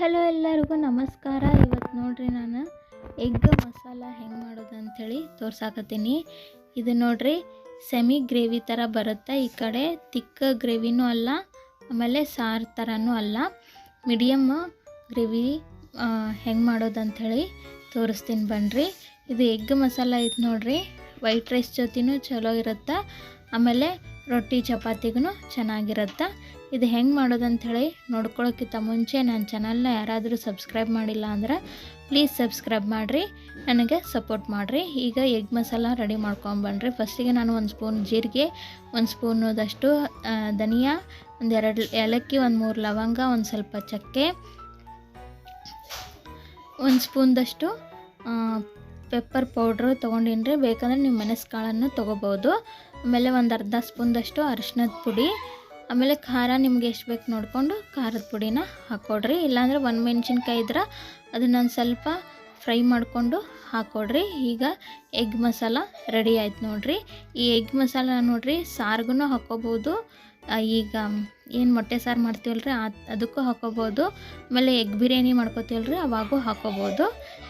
Hello ಎಲ್ಲರಿಗೂ ನಮಸ್ಕಾರ. ಇವತ್ತು ನೋಡ್ರಿ ನಾನು ಎಗ್ ಮಸಾಲ ಹೆಂಗೆ ಮಾಡೋದು ಅಂಥೇಳಿ ತೋರ್ಸಾಕತ್ತೀನಿ. ಇದು ನೋಡ್ರಿ, ಸೆಮಿ ಗ್ರೇವಿ ಥರ ಬರುತ್ತೆ. ಈ ಕಡೆ ತಿಕ್ಕ ಗ್ರೇವಿನೂ ಅಲ್ಲ, ಆಮೇಲೆ ಸಾರು ಥರನೂ ಅಲ್ಲ. ಮೀಡಿಯಮ್ ಗ್ರೇವಿ ಹೆಂಗೆ ಮಾಡೋದು ಅಂಥೇಳಿ ತೋರಿಸ್ತೀನಿ ಬನ್ನಿರಿ ಇದು ಎಗ್ ಮಸಾಲ ಐತೆ ನೋಡ್ರಿ. ವೈಟ್ ರೈಸ್ ಜೊತೆನೂ ಚಲೋ ಇರುತ್ತೆ. ಆಮೇಲೆ ರೊಟ್ಟಿ ಚಪಾತಿಗೂ ಚೆನ್ನಾಗಿರುತ್ತೆ. ಇದು ಹೆಂಗೆ ಮಾಡೋದು ಅಂಥೇಳಿ ನೋಡ್ಕೊಳ್ಳೋಕ್ಕಿಂತ ಮುಂಚೆ ನನ್ನ ಚಾನಲ್ನ ಯಾರಾದರೂ ಸಬ್ಸ್ಕ್ರೈಬ್ ಮಾಡಿಲ್ಲ ಅಂದ್ರೆ ಪ್ಲೀಸ್ ಸಬ್ಸ್ಕ್ರೈಬ್ ಮಾಡಿರಿ, ನನಗೆ ಸಪೋರ್ಟ್ ಮಾಡಿರಿ. ಈಗ ಎಗ್ ಮಸಾಲ ರೆಡಿ ಮಾಡ್ಕೊಂಬನ್ರಿ ಫಸ್ಟಿಗೆ ನಾನು ಒಂದು ಸ್ಪೂನ್ ಜೀರಿಗೆ, ಒಂದು ಸ್ಪೂನದಷ್ಟು ಧನಿಯಾ, ಒಂದು ಎರಡು ಏಲಕ್ಕಿ, ಒಂದು ಮೂರು ಲವಂಗ, ಒಂದು ಸ್ವಲ್ಪ ಚಕ್ಕೆ, ಒಂದು ಸ್ಪೂನ್ದಷ್ಟು ಪೆಪ್ಪರ್ ಪೌಡ್ರು ತೊಗೊಂಡಿನ್ರಿ. ಬೇಕಂದರೆ ನೀವು ಮೆಣಸ್ಕಾಳನ್ನು ತೊಗೋಬೋದು ಆಮೇಲೆ ಒಂದು ಅರ್ಧ ಸ್ಪೂನ್ದಷ್ಟು ಅರಿಶಿನದ ಪುಡಿ ಆಮೇಲೆ ಖಾರ ನಿಮ್ಗೆ ಎಷ್ಟು ಬೇಕು ನೋಡಿಕೊಂಡು ಖಾರದ ಪುಡಿನ ಹಾಕ್ಕೊಡ್ರಿ. ಇಲ್ಲಾಂದರೆ ಒಂದು ಮೆಣಸಿನ್ಕಾಯಿ ಇದ್ರೆ ಅದನ್ನೊಂದು ಸ್ವಲ್ಪ ಫ್ರೈ ಮಾಡಿಕೊಂಡು ಹಾಕ್ಕೊಡ್ರಿ ಈಗ ಎಗ್ ಮಸಾಲ ರೆಡಿ ಆಯ್ತು ನೋಡ್ರಿ. ಈ ಎಗ್ ಮಸಾಲ ನೋಡ್ರಿ ಸಾರ್ಗೂ ಹಾಕ್ಕೋಬೋದು ಈಗ ಏನು ಮೊಟ್ಟೆ ಸಾರು ಮಾಡ್ತೀವಲ್ರಿ ಆ, ಅದಕ್ಕೂ ಹಾಕ್ಕೋಬೋದು ಆಮೇಲೆ ಎಗ್ ಬಿರಿಯಾನಿ ಮಾಡ್ಕೋತೀವಲ್ರಿ ಅವಾಗೂ ಹಾಕ್ಕೋಬೋದು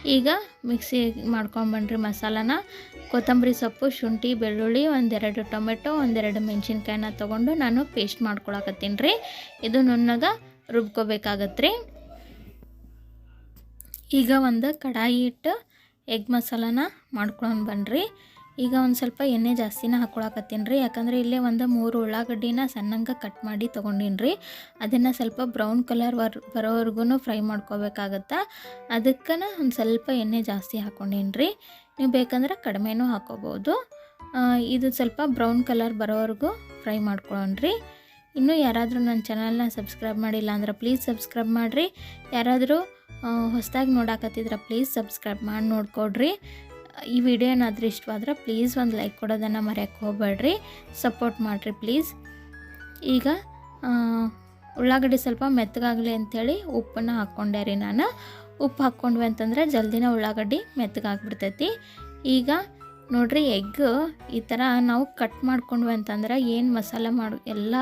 ಈಗ ಮಿಕ್ಸಿ ಮಾಡ್ಕೊಂಬನ್ರಿ ಮಸಾಲಾನ. ಕೊತ್ತಂಬರಿ ಸೊಪ್ಪು, ಶುಂಠಿ, ಬೆಳ್ಳುಳ್ಳಿ, ಒಂದೆರಡು ಟೊಮೆಟೊ, ಒಂದೆರಡು ಮೆಣಸಿನ್ಕಾಯಿನ ತೊಗೊಂಡು ನಾನು ಪೇಸ್ಟ್ ಮಾಡ್ಕೊಳಕತ್ತೀನಿ ರೀ. ಇದು ನುಣ್ಣಗೆ ರುಬ್ಕೋಬೇಕಾಗತ್ತೆ ರೀ ಈಗ ಒಂದು ಕಡಾಯಿ ಇಟ್ಟು ಎಗ್ ಮಸಾಲಾನ ಮಾಡ್ಕೊಂಡು ಬನ್ನಿರಿ ಈಗ ಒಂದು ಸ್ವಲ್ಪ ಎಣ್ಣೆ ಜಾಸ್ತಿನ ಹಾಕ್ಕೊಳಕತ್ತೀನಿ ರೀ ಯಾಕಂದರೆ ಇಲ್ಲೇ ಒಂದು ಮೂರು ಉಳ್ಳಾಗಡ್ಡಿನ ಸಣ್ಣಂಗೆ ಕಟ್ ಮಾಡಿ ತೊಗೊಂಡಿನಿ ಅದನ್ನು ಸ್ವಲ್ಪ ಬ್ರೌನ್ ಕಲರ್ ವರ್ ಬರೋವರೆಗೂ ಫ್ರೈ ಮಾಡ್ಕೋಬೇಕಾಗತ್ತೆ. ಅದಕ್ಕೆ ಒಂದು ಸ್ವಲ್ಪ ಎಣ್ಣೆ ಜಾಸ್ತಿ ಹಾಕ್ಕೊಂಡಿನಿ ರೀ ನೀವು ಬೇಕಂದ್ರೆ ಕಡಿಮೆನೂ ಹಾಕೋಬೋದು. ಇದು ಸ್ವಲ್ಪ ಬ್ರೌನ್ ಕಲರ್ ಬರೋವರೆಗೂ ಫ್ರೈ ಮಾಡ್ಕೊಳ್ಳೋಣ್ರಿ ಇನ್ನೂ ಯಾರಾದರೂ ನನ್ನ ಚಾನಲ್ನ ಸಬ್ಸ್ಕ್ರೈಬ್ ಮಾಡಿಲ್ಲ ಅಂದ್ರೆ ಪ್ಲೀಸ್ ಸಬ್ಸ್ಕ್ರೈಬ್ ಮಾಡಿರಿ. ಯಾರಾದರೂ ಹೊಸದಾಗಿ ನೋಡಾಕತ್ತಿದ್ರೆ ಪ್ಲೀಸ್ ಸಬ್ಸ್ಕ್ರೈಬ್ ಮಾಡಿ ನೋಡ್ಕೊಡ್ರಿ. ಈ ವಿಡಿಯೋ ಏನಾದರೂ ಇಷ್ಟವಾದ್ರೆ ಪ್ಲೀಸ್ ಒಂದು ಲೈಕ್ ಕೊಡೋದನ್ನು ಮರೆಯೋಕ್ಕೆ ಹೋಗಬೇಡ್ರಿ. ಸಪೋರ್ಟ್ ಮಾಡಿರಿ ಪ್ಲೀಸ್ ಈಗ ಉಳ್ಳಾಗಡ್ಡೆ ಸ್ವಲ್ಪ ಮೆತ್ತಗಾಗಲಿ ಅಂಥೇಳಿ ಉಪ್ಪನ್ನು ಹಾಕ್ಕೊಂಡೆ ರೀ ನಾನು. ಉಪ್ಪು ಹಾಕ್ಕೊಂಡ್ವಿ ಅಂತಂದರೆ ಜಲ್ದಿನ ಉಳ್ಳಾಗಡ್ಡಿ ಮೆತ್ತಗಾಗ್ಬಿಡ್ತೈತಿ. ಈಗ ನೋಡ್ರಿ ಎಗ್ ಈ ಥರ ನಾವು ಕಟ್ ಮಾಡ್ಕೊಂಡ್ವಿ ಅಂತಂದ್ರೆ ಏನು ಮಸಾಲೆ ಮಾಡು, ಎಲ್ಲ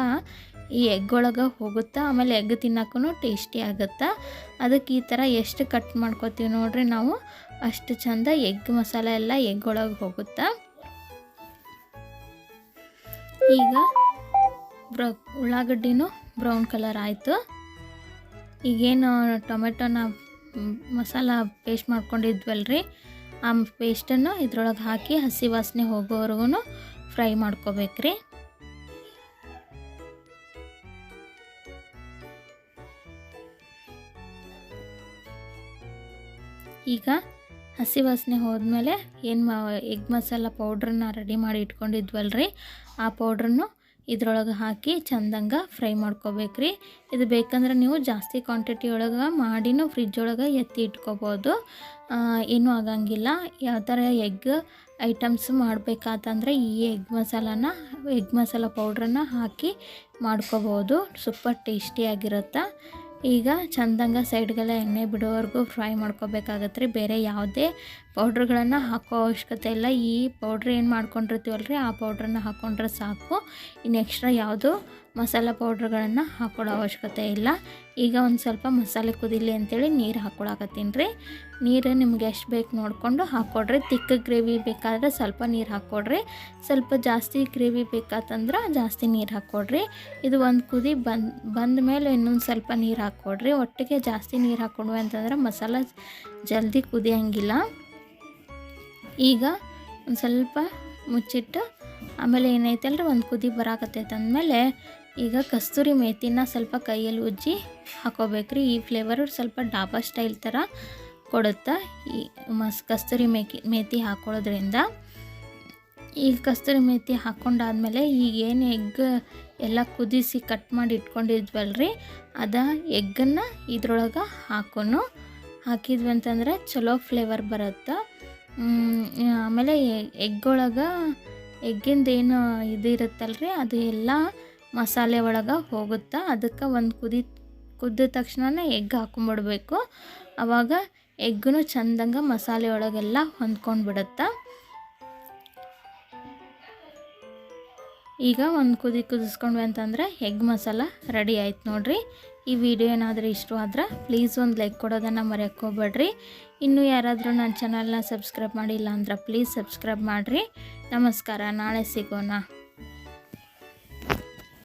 ಈ ಎಗ್ ಒಳಗೆ ಹೋಗುತ್ತಾ, ಆಮೇಲೆ ಎಗ್ ತಿನ್ನೋಕ್ಕೂ ಟೇಸ್ಟಿ ಆಗುತ್ತೆ? ಅದಕ್ಕೆ ಈ ಥರ ಎಷ್ಟು ಕಟ್ ಮಾಡ್ಕೋತೀವಿ ನೋಡ್ರಿ ನಾವು. ಅಷ್ಟು ಚಂದ ಎಗ್ ಮಸಾಲೆ ಎಲ್ಲ ಎಗ್ ಒಳಗೆ ಹೋಗುತ್ತಾ? ಈಗ ಬ್ರ, ಉಳ್ಳಾಗಡ್ಡಿನೂ ಬ್ರೌನ್ ಕಲರ್ ಆಯಿತು. ಈಗೇನು ಟೊಮೆಟೊನ ಮಸಾಲ ಪೇಸ್ಟ್ ಮಾಡ್ಕೊಂಡಿದ್ವಲ್ರಿ, ಆ ಪೇಸ್ಟನ್ನು ಇದ್ರೊಳಗೆ ಹಾಕಿ ಹಸಿ ವಾಸನೆ ಹೋಗೋವರೆಗೂ ಫ್ರೈ ಮಾಡ್ಕೋಬೇಕ್ರಿ. ಈಗ ಹಸಿ ವಾಸನೆ ಹೋದ್ಮೇಲೆ ಏನು ಮಾ ಎಗ್ ಮಸಾಲ ಪೌಡ್ರನ್ನ ರೆಡಿ ಮಾಡಿ ಇಟ್ಕೊಂಡಿದ್ವಲ್ರಿ? ಆ ಪೌಡ್ರನ್ನು ಇದ್ರೊಳಗೆ ಹಾಕಿ ಚಂದಂಗೆ ಫ್ರೈ ಮಾಡ್ಕೋಬೇಕ್ರಿ. ಇದು ಬೇಕಂದ್ರೆ ನೀವು ಜಾಸ್ತಿ ಕ್ವಾಂಟಿಟಿ ಒಳಗೆ ಮಾಡಿನೂ ಫ್ರಿಜ್ ಒಳಗೆ ಎತ್ತಿ ಇಟ್ಕೋಬೋದು. ಏನೂ ಆಗಂಗಿಲ್ಲ. ಯಾವ ಥರ ಎಗ್ ಐಟಮ್ಸ್ ಮಾಡಬೇಕಾತಂದ್ರೆ ಈ ಎಗ್ ಮಸಾಲಾನ ಎಗ್ ಮಸಾಲ ಪೌಡ್ರನ್ನ ಹಾಕಿ ಮಾಡ್ಕೋಬೋದು. ಸೂಪರ್ ಟೇಸ್ಟಿಯಾಗಿರುತ್ತೆ. ಈಗ ಚಂದಂಗ ಸೈಡ್ಗೆಲ್ಲ ಎಣ್ಣೆ ಬಿಡೋವರೆಗೂ ಫ್ರೈ ಮಾಡ್ಕೋಬೇಕಾಗತ್ತೆ ರೀ. ಬೇರೆ ಯಾವುದೇ ಪೌಡ್ರ್ಗಳನ್ನು ಹಾಕೋ ಅವಶ್ಯಕತೆ ಇಲ್ಲ. ಈ ಪೌಡ್ರ್ ಏನು ಮಾಡ್ಕೊಂಡಿರ್ತೀವಲ್ಲ ರೀ ಆ ಪೌಡ್ರನ್ನ ಹಾಕ್ಕೊಂಡ್ರೆ ಸಾಕು. ಇನ್ನು ಎಕ್ಸ್ಟ್ರಾ ಯಾವುದೂ ಮಸಾಲ ಪೌಡ್ರ್ಗಳನ್ನು ಹಾಕೊಳ್ಳೋ ಅವಶ್ಯಕತೆ ಇಲ್ಲ. ಈಗ ಒಂದು ಸ್ವಲ್ಪ ಮಸಾಲೆ ಕುದಿಲಿ ಅಂತೇಳಿ ನೀರು ಹಾಕ್ಕೊಳಕತ್ತೀನಿ ರೀ. ನೀರು ನಿಮ್ಗೆ ಎಷ್ಟು ಬೇಕು ನೋಡಿಕೊಂಡು ಹಾಕ್ಕೊಡ್ರಿ ತಿಕ್ಕ ಗ್ರೇವಿ ಬೇಕಾದ್ರೆ ಸ್ವಲ್ಪ ನೀರು ಹಾಕ್ಕೊಡ್ರಿ ಸ್ವಲ್ಪ ಜಾಸ್ತಿ ಗ್ರೇವಿ ಬೇಕಾತಂದ್ರೆ ಜಾಸ್ತಿ ನೀರು ಹಾಕ್ಕೊಡ್ರಿ ಇದು ಒಂದು ಕುದಿ ಬಂದ್ ಮೇಲೆ ಇನ್ನೊಂದು ಸ್ವಲ್ಪ ನೀರು ಹಾಕ್ಕೊಡ್ರಿ ಒಟ್ಟಿಗೆ ಜಾಸ್ತಿ ನೀರು ಹಾಕ್ಕೊಂಡ್ವಿ ಅಂತಂದ್ರೆ ಮಸಾಲ ಜಲ್ದಿ ಕುದಿಯಂಗಿಲ್ಲ. ಈಗ ಒಂದು ಸ್ವಲ್ಪ ಮುಚ್ಚಿಟ್ಟು ಆಮೇಲೆ ಏನೈತಲ್ರಿ? ಒಂದು ಕುದಿ ಬರಾಕತ್ತೈತೆ ಅಂದಮೇಲೆ ಈಗ ಕಸ್ತೂರಿ ಮೇಥಿನ ಸ್ವಲ್ಪ ಕೈಯಲ್ಲಿ ಉಜ್ಜಿ ಹಾಕೋಬೇಕ್ರಿ. ಈ ಫ್ಲೇವರು ಸ್ವಲ್ಪ ಡಾಬಾ ಸ್ಟೈಲ್ ಥರ ಕೊಡುತ್ತೆ ಈ ಮಸ್, ಕಸ್ತೂರಿ ಮೇಕಿ ಮೇಥಿ ಹಾಕೊಳ್ಳೋದ್ರಿಂದ. ಈಗ ಕಸ್ತೂರಿ ಮೇತಿ ಹಾಕ್ಕೊಂಡಾದ್ಮೇಲೆ ಈಗ ಏನು ಎಗ್ ಎಲ್ಲ ಕುದಿಸಿ ಕಟ್ ಮಾಡಿ ಇಟ್ಕೊಂಡಿದ್ವಲ್ರಿ, ಅದ ಎಗ್ಗನ್ನು ಇದ್ರೊಳಗೆ ಹಾಕೋನು. ಹಾಕಿದ್ವಿ ಅಂತಂದ್ರೆ ಚಲೋ ಫ್ಲೇವರ್ ಬರುತ್ತೆ. ಆಮೇಲೆ ಎಗ್ ಒಳಗೆ ಎಗ್ಗಿಂದ ಏನು ಇದು ಅದು ಎಲ್ಲ ಮಸಾಲೆ ಒಳಗೆ ಹೋಗುತ್ತೆ ಅದಕ್ಕೆ ಒಂದು ಕುದಿ ಕುದ್ದ ತಕ್ಷಣನೇ ಎಗ್ ಹಾಕೊಂಬಿಡ್ಬೇಕು. ಆವಾಗ ಎಗ್ಗು ಚಂದಂಗೆ ಮಸಾಲೆ ಒಳಗೆಲ್ಲ ಹೊಂದ್ಕೊಂಡು ಬಿಡುತ್ತೆ ಈಗ ಒಂದು ಕುದಿ ಕುದಿಸ್ಕೊಂಡ್ವಿ ಅಂತಂದರೆ ಎಗ್ ಮಸಾಲ ರೆಡಿ ಆಯ್ತು ನೋಡ್ರಿ. ಈ ವಿಡಿಯೋ ಏನಾದರೂ ಇಷ್ಟವಾದ್ರೆ ಪ್ಲೀಸ್ ಒಂದು ಲೈಕ್ ಕೊಡೋದನ್ನು ಮರೆಯೋಕ್ಕೋಗ್ಬೇಡ್ರಿ ಇನ್ನೂ ಯಾರಾದರೂ ನನ್ನ ಚಾನಲ್ನ ಸಬ್ಸ್ಕ್ರೈಬ್ ಮಾಡಿಲ್ಲ ಅಂದ್ರೆ ಪ್ಲೀಸ್ ಸಬ್ಸ್ಕ್ರೈಬ್ ಮಾಡಿರಿ. ನಮಸ್ಕಾರ, ನಾಳೆ ಸಿಗೋಣ.